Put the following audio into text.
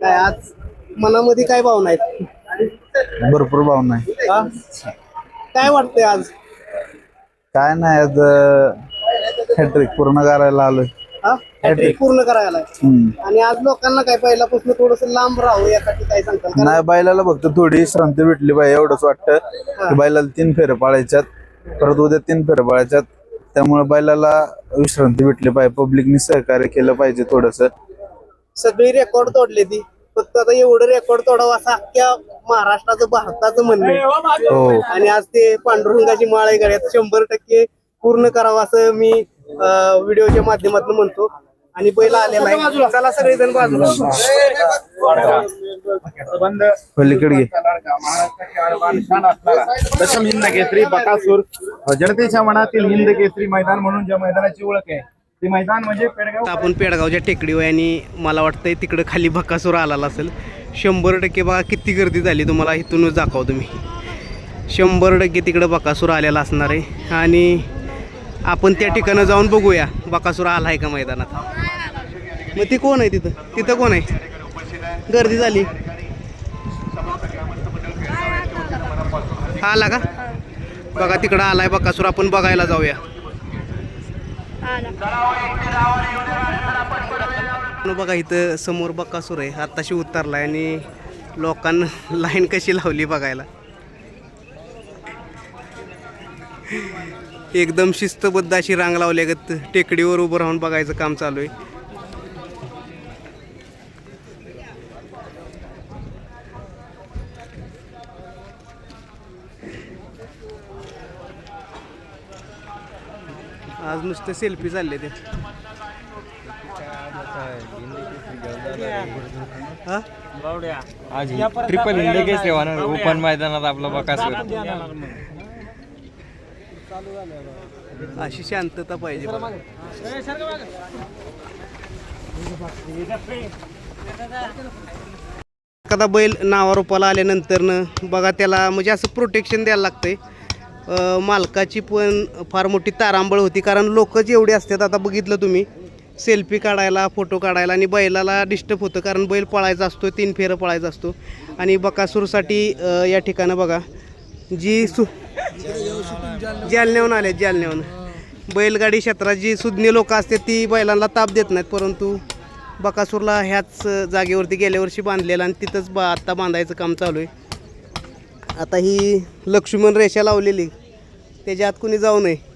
काय आज मनामध्ये काय भावना आहेत? भरपूर भावना आहे हा? काय वाटतंय आज? काय नाही आज हॅट्रिक पूर्ण करायला आलोय. हा? Hat-trick. पूर्ण करायला हम्म. आणि आज लोकांना काय पहिल्यापासून थोडस लांब राहू यासाठी काय सांगताल कारण नाही बैलाला फक्त थोडी विश्रांती भेटली पाहिजे एवढंच वाटतं. की बैलाला तीन फेऱ्या पाळायच्यात परत उद्या तीन फेऱ्या पाळायच्यात. त्यामुळे बैलाला विश्रांती भेटली पाहिजे पब्लिकनी सहकार्य केलं पाहिजे थोडस. सगळी रेकॉर्ड तोडले ती. फक्त आता एवढं रेकॉर्ड तोडावं असं अख्ख्या महाराष्ट्राचं भारताचं म्हणणं आहे. हो. आणि आज ते पांडुरंगाची माळ आहे गळ्यात शंभर टक्के पूर्ण करावं असं मी अं, व्हिडिओच्या माध्यमातून म्हणतो. आणि बैल आलेला आहे. चला सगळेजण बाजूला. पलीकडे घे. दशम हिंद केसरी बकासूर. जनतेच्या मनातील हिंद केसरी मैदान म्हणून ज्या मैदानाची ओळख आहे ते मैदान म्हणजे पेडगाव आपण पेडगावच्या टेकडीवर आणि मला वाटतंय तिकडं खाली भकासूर आलेला असेल. शंभर टक्के बघा किती गर्दी झाली तुम्हाला इथूनच दाखवा तुम्ही. शंभर टक्के तिकडं बकासूर आलेला असणार आहे. आणि आपण त्या ठिकाणं जाऊन बघूया बकासूर आला आहे का मैदानात. मग ती कोण आहे तिथं? तिथं कोण आहे? गर्दी झाली. हा आला का? बघा तिकडं आला आहे बकासूर आपण बघायला जाऊया. बघा इथं समोर बकासूर आहे. आत्ताशी उतरलाय आणि लोकांना लाईन कशी लावली बघायला. एकदम शिस्तबद्ध अशी रांग लावल्यागत टेकडीवर उभं राहून बघायचं काम चालू आहे. आज नुसते सेल्फी चालले ते. हा? आज ट्रिपल हिंद ओपन मैदानात आपला बकासूर अशी शांतता पाहिजे. एखादा बैल नावारूपाला आल्यानंतरनं बघा त्याला म्हणजे असं प्रोटेक्शन द्यायला लागतंय. मालकाची पण फार मोठी तारांबळ होती. कारण लोकच एवढी असतात. आता बघितलं तुम्ही सेल्फी काढायला फोटो काढायला आणि बैलाला डिस्टर्ब होतं. कारण बैल पळायचा असतो तीन फेरं पळायचा असतो. आणि बकासूरसाठी या ठिकाणं बघा जी सु जालन्याहून आले जालन्याहून. बैलगाडी क्षेत्रात जी सुज्ञ लोक असते ती बैलांना ताप देत नाहीत. परंतु बकासूरला ह्याच जागेवरती गेल्या वर्षी बांधलेला आणि तिथंच बा आत्ता बांधायचं काम चालू आहे. आता ही लक्ष्मण रेषा लावलेली. त्याच्या आत कुणी जाऊ नये.